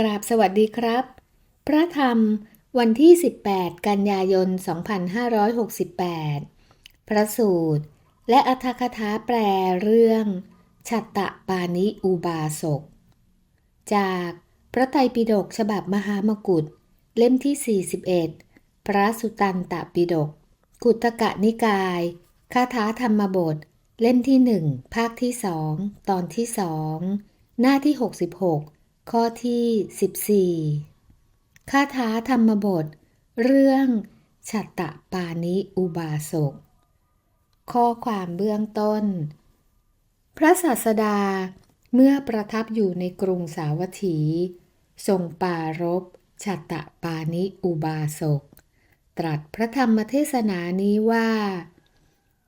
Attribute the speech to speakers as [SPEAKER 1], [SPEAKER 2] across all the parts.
[SPEAKER 1] กราบสวัสดีครับ พระธรรมวันที่ 18 กันยายน 2568 พระสูตร และอัธกถาแปลเรื่องชัตตะปานิอุบาสก จากพระไตรปิฎกฉบับมหามกุฏเล่มที่ 41 พระสุตันตปิฎกกุตกะนิกายคาถาธรรมบท เล่มที่หนึ่งภาคที่สองตอนที่สองหน้าที่ 66 ข้อที่ 14 คาถาธรรมบท เรื่องชัตตะปานิอุบาสก ข้อความเบื้องต้น พระศาสดาเมื่อประทับอยู่ในกรุงสาวัตถีทรงปรารบชัตตะปานิอุบาสก ตรัสพระธรรมเทศนานี้ว่า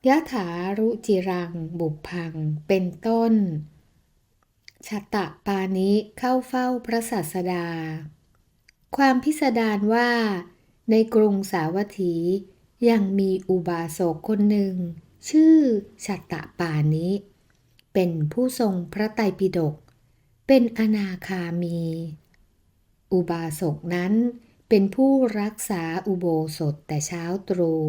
[SPEAKER 1] ยะถารุจิรังบุพังเป็นต้น ชัตตะปานิเข้าเฝ้าพระศาสดา ความพิสดารว่า ในกรุงสาวัตถียังมีอุบาสกคนหนึ่ง ชื่อชัตตะปานิ เป็นผู้ทรงพระไตรปิฎกเป็นอนาคามี อุบาสกนั้นเป็นผู้รักษาอุโบสถแต่เช้าตรู่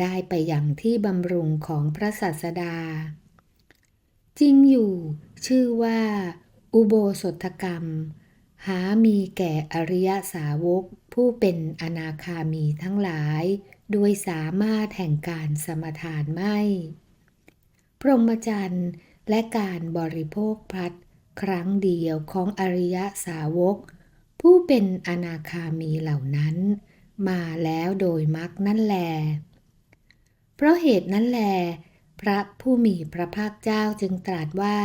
[SPEAKER 1] ได้ไปอย่างที่บำรุงของพระศาสดา จริงอยู่ ชื่อว่า อุโบสถกรรม หามีแก่อริยสาวก ผู้เป็นอนาคามีทั้งหลาย โดยสามารถแห่งการสมทานไม่ พรหมจรรย์และการบริโภคพัดครั้งเดียวของอริยสาวก ผู้เป็นอนาคามีเหล่านั้น มาแล้วโดยมักนั่นแล เพราะเหตุนั้นแล พระผู้มีพระภาคเจ้าจึงตรัสว่า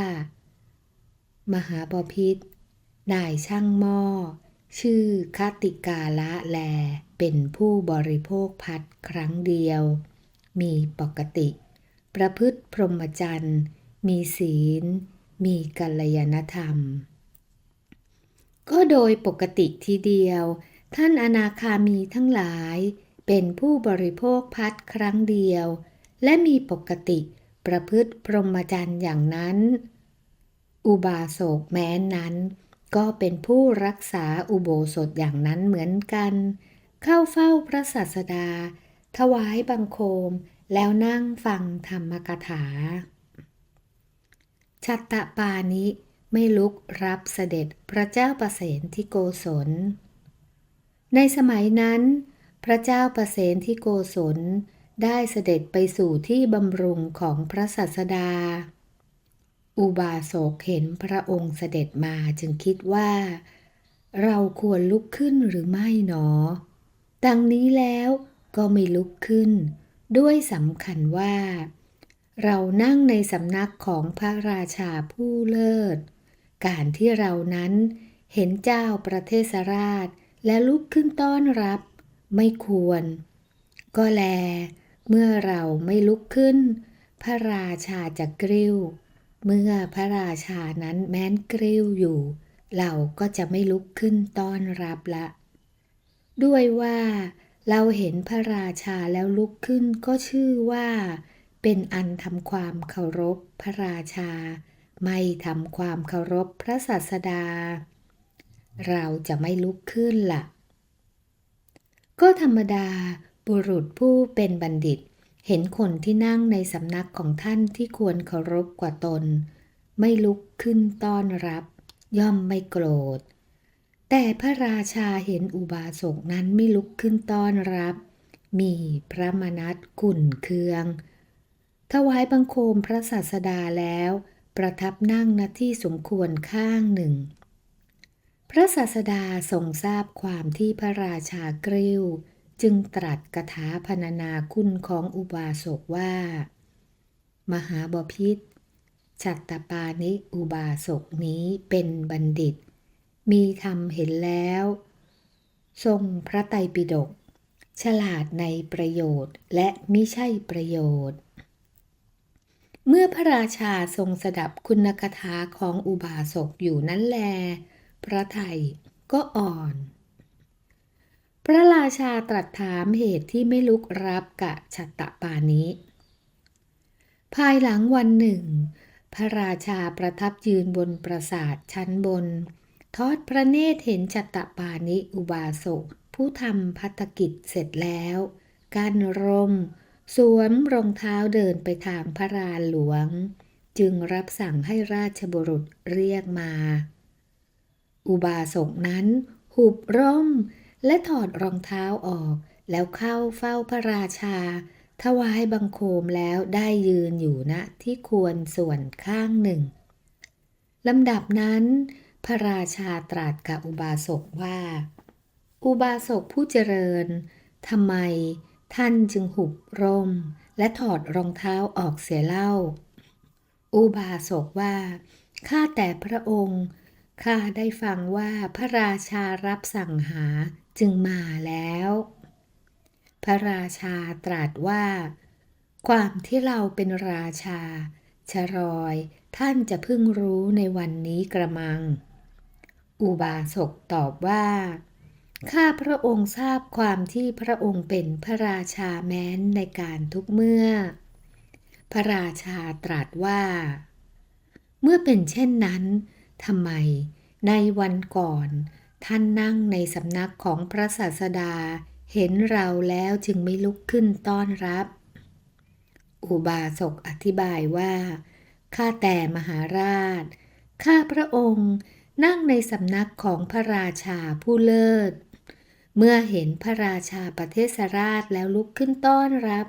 [SPEAKER 1] มหาบพิษนายช่างหม้อ ชื่อคติกาละแล เป็นผู้บริโภคพัดครั้งเดียว มีปกติ ประพฤติพรหมจรรย์ มีศีล มีกัลยาณธรรม ก็โดยปกติทีเดียว ท่านอนาคามีทั้งหลาย เป็นผู้บริโภคพัดครั้งเดียว และมีปกติประพฤติพรหมจรรย์อย่างนั้น อุบาสกแม้นนั้น ก็เป็นผู้รักษาอุโบสถอย่างนั้นเหมือนกัน เข้าเฝ้าพระศาสดา ถวายบังคมแล้วนั่งฟังธรรมกถา ชัตตะปานิไม่ลุกรับเสด็จพระเจ้าประเสนที่โกศล ในสมัยนั้น พระเจ้าประเสนที่โกศลได้เสด็จไปสู่ที่บำรุงของพระศาสดา อุบาสกเห็นพระองค์เสด็จมาจึงคิดว่า เราควรลุกขึ้นหรือไม่หนอ ดังนี้แล้วก็ไม่ลุกขึ้น ด้วยสำคัญว่า เรานั่งในสำนักของพระราชาผู้เลิศ การที่เรานั้นเห็นเจ้าประเทศราชและลุกขึ้นต้อนรับไม่ควร ก็แล เมื่อเราไม่ลุกขึ้น พระราชาจะกริ้ว เมื่อพระราชานั้นแม้นกริ้วอยู่ เราก็จะไม่ลุกขึ้นต้อนรับละ ด้วยว่าเราเห็นพระราชาแล้วลุกขึ้นก็ชื่อว่า เป็นอันทำความเคารพพระราชา ไม่ทำความเคารพพระศาสดา เราจะไม่ลุกขึ้นละ่ะ ก็ธรรมดาบุรุษผู้เป็นบัณฑิต เห็นคนที่นั่งในสำนักของท่านที่ควรเคารพกว่าตน ไม่ลุกขึ้นต้อนรับ ย่อมไม่โกรธ แต่พระราชาเห็นอุบาสกนั้นไม่ลุกขึ้นต้อนรับ มีพระมนัสขุ่นเคือง ถวายบังคมพระศาสดาแล้ว ประทับนั่งณที่สมควรข้างหนึ่ง พระศาสดาทรงทราบความที่พระราชากริ้ว จึงตรัสกถาพรรณนาคุณของอุบาสกว่า มหาบพิษชัตตปานิอุบาสกนี้เป็นบัณฑิต มีธรรมเห็นแล้ว ทรงพระไตรปิฎกฉลาดในประโยชน์และมิใช่ประโยชน์ เมื่อพระราชาทรงสดับคุณกถาของอุบาสกอยู่นั้นแล พระไทยก็อ่อน ระราชาตรัสถามเหตุที่ไม่ลุกรับกะชัตตปานิภายหลังวันหนึ่ง พระราชาประทับยืนบนปราสาทชั้นบน ทอดพระเนตรเห็นจัตตปานิอุบาสกผู้ทำพัฒกิจเสร็จแล้วการร่ม สวมรองเท้าเดินไปทางพระรานหลวง จึงรับสั่งให้ราชบุรุษเรียกมา อุบาสกนั้น หุบร่ม และถอดรองเท้าออก แล้วเข้าเฝ้าพระราชา ถวายบังคมแล้วได้ยืนอยู่ณที่ควรส่วนข้างหนึ่งลำดับนั้น พระราชาตรัสกับอุบาสกว่า อุบาสกผู้เจริญทำไมท่านจึงหุบร่ม และถอดรองเท้าออกเสียเล่า อุบาสกว่าข้าแต่พระองค์ข้าได้ฟังว่าพระราชารับสั่งหา จึงมาแล้ว พระราชาตรัสว่า ความที่เราเป็นราชา ชรอยท่านจะเพิ่งรู้ในวันนี้กระมัง อุบาสกตอบว่า ข้าพระองค์ทราบความที่พระองค์เป็นพระราชาแม้นในการทุกเมื่อ พระราชาตรัสว่า เมื่อเป็นเช่นนั้นทำไมในวันก่อน ท่านนั่งในสำนักของพระศาสดา เห็นเราแล้วจึงไม่ลุกขึ้นต้อนรับ อุบาสกอธิบายว่า ข้าแต่มหาราช ข้าพระองค์นั่งในสำนักของพระราชาผู้เลิศ เมื่อเห็นพระราชาประเทศราชแล้วลุกขึ้นต้อนรับ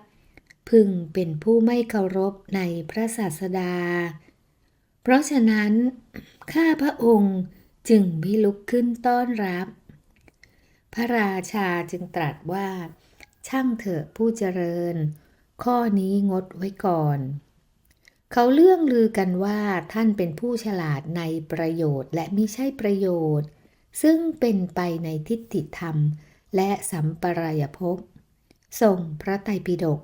[SPEAKER 1] พึงเป็นผู้ไม่เคารพในพระศาสดา เพราะฉะนั้น ข้าพระองค์ จึงไม่ลุกขึ้นต้อนรับ พระราชาจึงตรัสว่า ช่างเถอะผู้เจริญ ข้อนี้งดไว้ก่อน เขาเลื่องลือกันว่าท่านเป็นผู้ฉลาดในประโยชน์และม่ใช่ประโยชน์ ซึ่งเป็นไปในทิฏฐิธรรมและสัมปรายภพส่งพระไตรปิฎก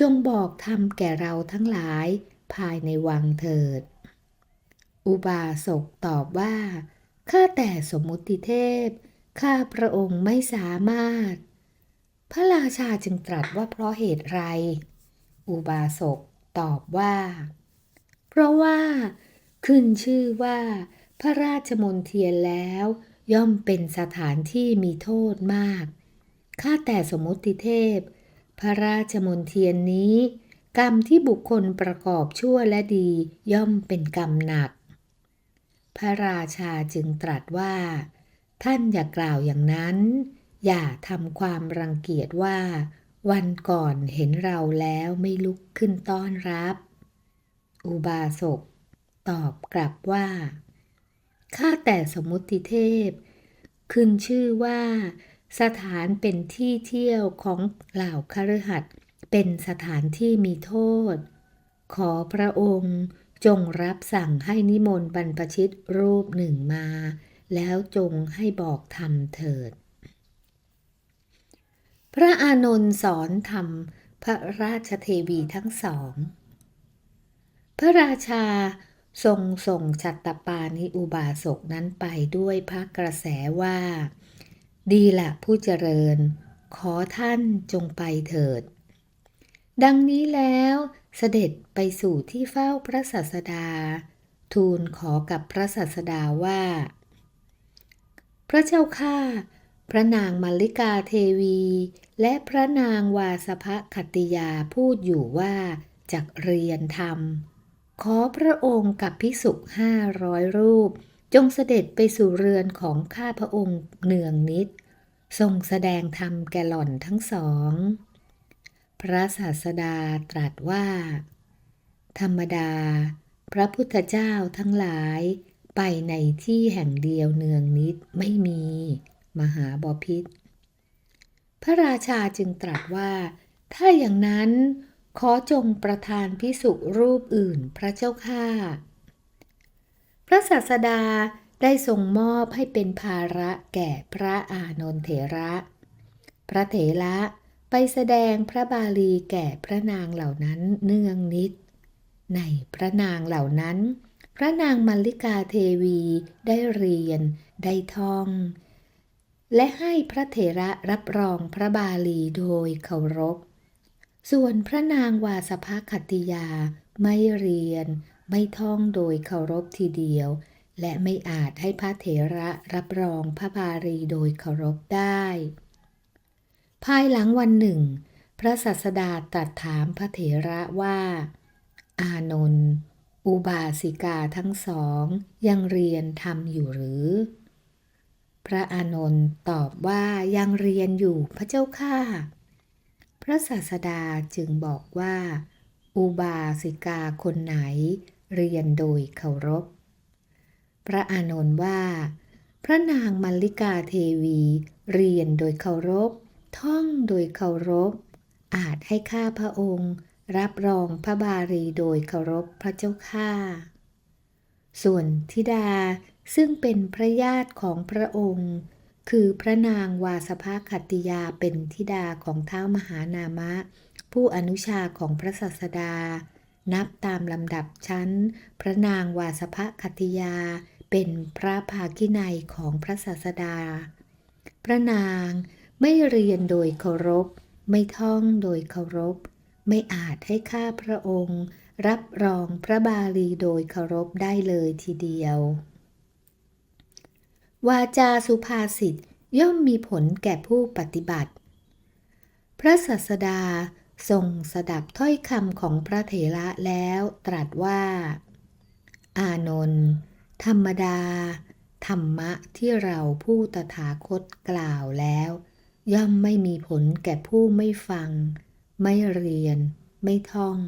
[SPEAKER 1] จงบอกธรรมแก่เราทั้งหลายภายในวังเถิด อุบาสกตอบว่า ข้าแต่สมมุติเทพ ข้าพระองค์ไม่สามารถ พระราชาจึงตรัสว่าเพราะเหตุไร อุบาสกตอบว่า เพราะว่า ขึ้นชื่อว่า พระราชมนเทียนแล้ว ย่อมเป็นสถานที่มีโทษมาก ข้าแต่สมมุติเทพ พระราชมนเทียนนี้ กรรมที่บุคคลประกอบชั่วและดีย่อมเป็นกรรมหนัก พระราชาจึงตรัสว่า ท่านอย่ากล่าวอย่างนั้น อย่าทำความรังเกียจว่า วันก่อนเห็นเราแล้วไม่ลุกขึ้นต้อนรับ อุบาสกตอบกลับว่าข้าแต่สมุติเทพ ขึ้นชื่อว่า สถานเป็นที่เที่ยวของเหล่าคฤหัสถ์เป็นสถานที่มีโทษ ขอพระองค์ จงรับสั่งให้นิมนต์บรรพชิตรูปหนึ่งมา แล้วจงให้บอกธรรมเถิด พระอานนท์สอนธรรมพระราชเทวีทั้งสอง พระราชาทรงส่งชัตตปานิอุบาสกนั้นไปด้วยพระกระแสว่า ดีละผู้เจริญ ขอท่านจงไปเถิด ดังนี้แล้ว เสด็จไปสู่ที่เฝ้าพระศาสดา ทูลขอกับพระศาสดาว่า พระเจ้าข้าพระนางมัลลิกาเทวี และพระนางวาสภคติยาพูดอยู่ว่าจักเรียนธรรม ขอพระองค์กับภิกษุห้าร้อยรูป จงเสด็จไปสู่เรือนของข้าพระองค์เนืองนิด ทรงแสดงธรรมแก่หล่อนทั้งสอง พระศาสดาตรัสว่า ธรรมดา พระพุทธเจ้าทั้งหลายไปในที่แห่งเดียวเนืองนิดไม่มี มหาบพิษ พระราชาจึงตรัสว่า ถ้าอย่างนั้นขอจงประทานพิสุรูปอื่นพระเจ้าข้าพระศาสดาได้ทรงมอบให้เป็นภาระแก่พระอานนทเถระ พระเถระ ไปแสดงพระบาลีแก่พระนางเหล่านั้นเนืองนิด ในพระนางเหล่านั้น พระนางมัลลิกาเทวีได้เรียน ได้ท่อง และให้พระเถระรับรองพระบาลีโดยเคารพ ส่วนพระนางวาสภคติยาไม่เรียน ไม่ท่องโดยเคารพทีเดียว และไม่อาจให้พระเถระรับรองพระบาลีโดยเคารพได้ ภายหลังวันหนึ่ง พระสัสดาตรัสถามพระเถระว่า อานนท์อุบาสิกาทั้งสองยังเรียนทำอยู่หรือ พระอานนท์ตอบว่ายังเรียนอยู่พระเจ้าข้าพระศาสดาจึงบอกว่า อุบาสิกาคนไหน เรียนโดยเคารพ พระอานนท์ว่า พระนางมัลลิกาเทวี เรียนโดยเคารพ ท่องโดยเคารพ อาจให้ข้าพระองค์ รับรองพระบาลีโดยเคารพพระเจ้าข้าส่วนธิดาซึ่งเป็นพระญาติของพระองค์ คือพระนางวาสภคัตติยาเป็นธิดาของเท้ามหานามะ ผู้อนุชาของพระศาสดา นับตามลำดับชั้น พระนางวาสภคัตติยา เป็นพระภาคินัยของพระศาสดา พระนาง ไม่เรียนโดยเคารพ ไม่ท่องโดยเคารพ ไม่อาจให้ข้าพระองค์ รับรองพระบาลีโดยเคารพได้เลยทีเดียว วาจาสุภาษิตย่อมมีผลแก่ผู้ปฏิบัติ พระศาสดาทรงสดับถ้อยคำของพระเถระแล้วตรัสว่า อานนท์ธรรมดา ธรรมะที่เราผู้ตถาคตกล่าวแล้ว ย่อมไม่มีผลแก่ผู้ไม่ฟัง ไม่เรียน ไม่ท่อง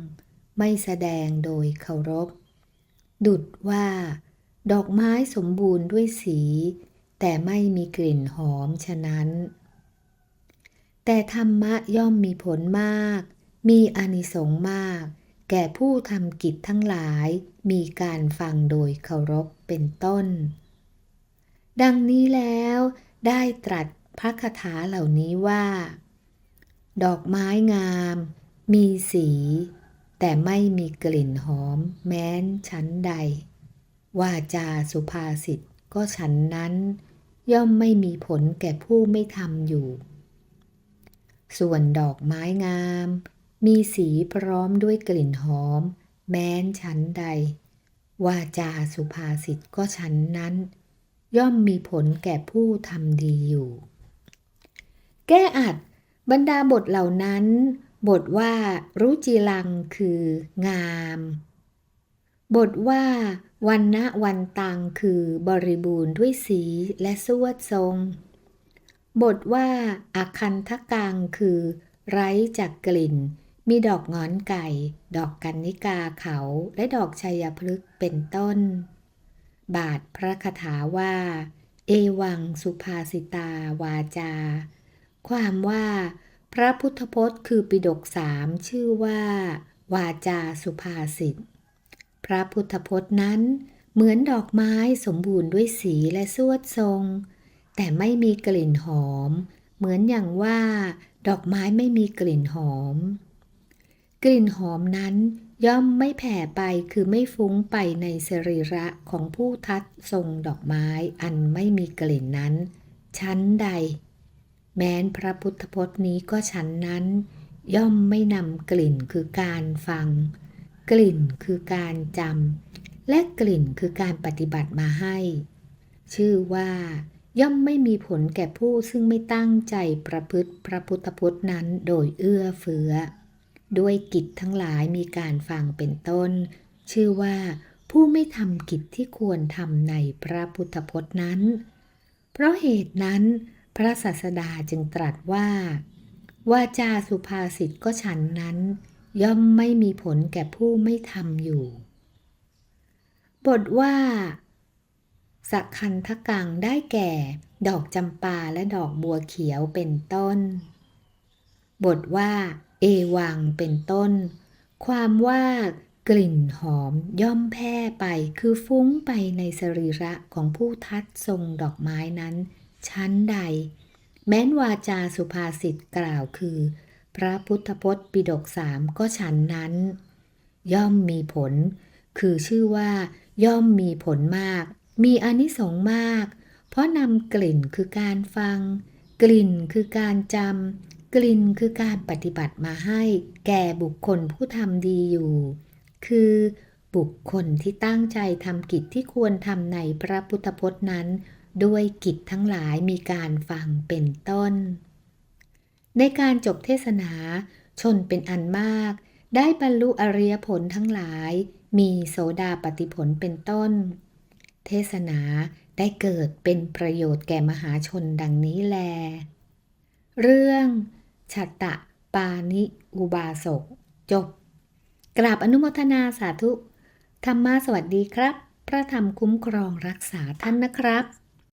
[SPEAKER 1] ไม่แสดงโดยเคารพ ดุดว่า ดอกไม้สมบูรณ์ด้วยสี แต่ไม่มีกลิ่นหอมฉะนั้น แต่ธรรมะย่อมมีผลมาก มีอานิสงส์มาก แก่ผู้ทำกิจทั้งหลาย มีการฟังโดยเคารพเป็นต้น ดังนี้แล้วได้ตรัส พระคาถาเหล่านี้ว่า ดอกไม้งาม มีสี แต่ไม่มีกลิ่นหอม แม้นชั้นใดว่าจาสุภาษิตก็ฉันนั้น ย่อมไม่มีผลแก่ผู้ไม่ทำอยู่ ส่วนดอกไม้งาม มีสีพร้อมด้วยกลิ่นหอม แม้นชั้นใดว่าจาสุภาษิตก็ฉันนั้นย่อมมีผลแก่ผู้ทำดีอยู่ แก้อัด บรรดาบทเหล่านั้น บทว่ารุจิลังคืองาม บทว่าวันณะวันตังคือบริบูรณ์ด้วยสีและสวดทรง บทว่าอาคันทกังคือ ไร้จากกลิ่น มีดอกงอนไก่ ดอกกันนิกาเขาและดอกชัยพฤกษ์เป็นต้น บาทพระคาถาว่า เอวังสุภาสิตาวาจา ความว่า พระพุทธพจน์คือปิดกสามชื่อว่า วาจาสุภาษิต พระพุทธพจน์นั้น เหมือนดอกไม้สมบูรณ์ด้วยสีและสวดทรง แต่ไม่มีกลิ่นหอม เหมือนอย่างว่า ดอกไม้ไม่มีกลิ่นหอม กลิ่นหอมนั้นย่อมไม่แผ่ไปคือไม่ฟุ้งไปในสรีระของผู้ทัดทรงดอกไม้อันไม่มีกลิ่นนั้น ชั้นใด แม้นพระพุทธพจน์นี้ก็ชั้นนั้น ย่อมไม่นำกลิ่นคือการฟัง กลิ่นคือการจำและกลิ่นคือการปฏิบัติมาให้ ชื่อว่าย่อมไม่มีผลแก่ผู้ซึ่งไม่ตั้งใจประพฤติพระพุทธพจน์นั้นโดยเอื้อเฟื้อ ด้วยกิจทั้งหลายมีการฟังเป็นต้น ชื่อว่าผู้ไม่ทำกิจที่ควรทำในพระพุทธพจน์นั้น เพราะเหตุนั้น พระศาสดาจึงตรัสว่า วาจาสุภาษิตก็ฉันนั้น ย่อมไม่มีผลแก่ผู้ไม่ทำอยู่ บทว่าสักคันทกังได้แก่ ดอกจำปาและดอกบัวเขียวเป็นต้น บทว่า เอวังเป็นต้น ความว่ากลิ่นหอมย่อมแพร่ไปคือฟุ้งไปในสรีระของผู้ทัดทรงดอกไม้นั้น ชั้นใด แม้นวาจาสุภาษิตกล่าวคือ พระพุทธพจน์ปิฎกสามก็ฉันนั้น ย่อมมีผล คือชื่อว่า ย่อมมีผลมาก มีอนิสงส์มาก เพราะนำกลิ่นคือการฟัง กลิ่นคือการจำกลิ่นคือการปฏิบัติมาให้ แก่บุคคลผู้ทำดีอยู่ คือบุคคลที่ตั้งใจทำกิจที่ควรทำในพระพุทธพจน์นั้น ด้วยกิจทั้งหลายมีการฟังเป็นต้น ในการจบเทศนา ชนเป็นอันมาก ได้บรรลุอริยผลทั้งหลาย มีโสดาปฏิผลเป็นต้น เทศนาได้เกิดเป็นประโยชน์แก่มหาชนดังนี้แล เรื่องชัตตะปานิอุบาสกจบ กราบอนุโมทนาสาธุ ธรรมาสวัสดีครับ พระธรรมคุ้มครองรักษาท่านนะครับ